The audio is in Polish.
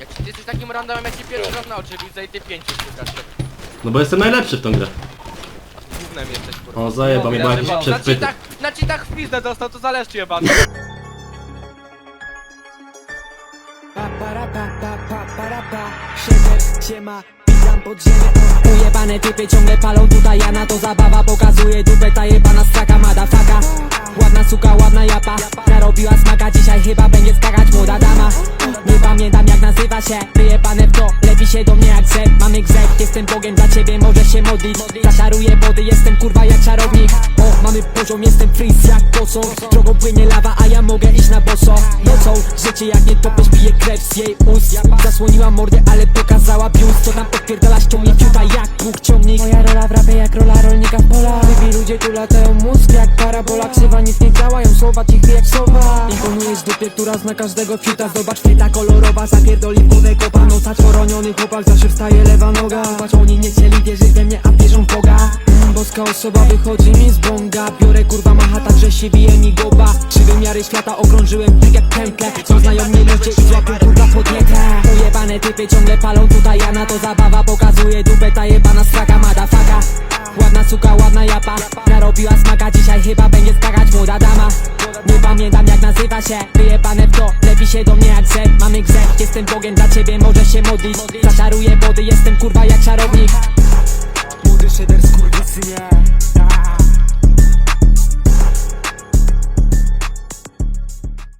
Jak ty jesteś takim randomem, jak ci pierwszy raz na oczy widzę i ty pięciu szukasz. No bo jestem najlepszy w tą grę. Gównem jesteś, kurwa. O, zajebał mi, bo jakiś Na przedpyty. cheatach, na cheatach w pizdę dostał, to zależcie jebany. Siema, witam podziemie o. Ujebane typy ciągle palą tutaj, ja na to zabawa Pokazuje dupę, ta jebana straka, madafaka Ładna suka, ładna japa Narobiła smaka, dzisiaj chyba będzie skakać młoda dama jestem Bogiem dla ciebie, możesz się modlić. Zaszaruję wody, jestem kurwa jak czarownik. O, mamy poziom, jestem freeze jak posąg Drogą płynie lawa, a ja mogę iść na boso. Nocą, życie jak nie topesz, pije krew z jej ust. Zasłoniła mordę, ale pokazała biust Co tam odpierdalasz, ciągnie fiuta jak Bóg ciągnik. Moja rola w rapie jak rola ludzie tu latają mózg jak parabola. Krzywa nic nie działają, słowa cichy jak sowa. Imponujesz dupie, która zna każdego fiuta Zobacz fryta kolorowa, zapierdoli w wodę kopa Noca czworoniony chłopak, zawsze wstaje lewa noga. Zobacz, oni nie chcieli wierzyć we mnie, a wierzą w Boga. Mm, Boska osoba wychodzi mi z bonga Biorę kurwa macha, także się bije mi goba Trzy wymiary świata okrążyłem tak jak pętlę. Są znajomi ludzie i złapią kurwa podnietę. Ujebane typy ciągle palą tutaj, ja to zabawa Pokazuje dupę, ta jebana straka, Ładna ładna japa. Narobiła smaka, dzisiaj chyba będzie skakać młoda dama. Nie pamiętam jak nazywa się. Wyjebane w to, lepi się do mnie jak zep Mamy grzech, jestem Bogiem dla ciebie, możesz się modlić. Zaszaruję wody, jestem kurwa jak czarownik. Młody szeder skurwysynie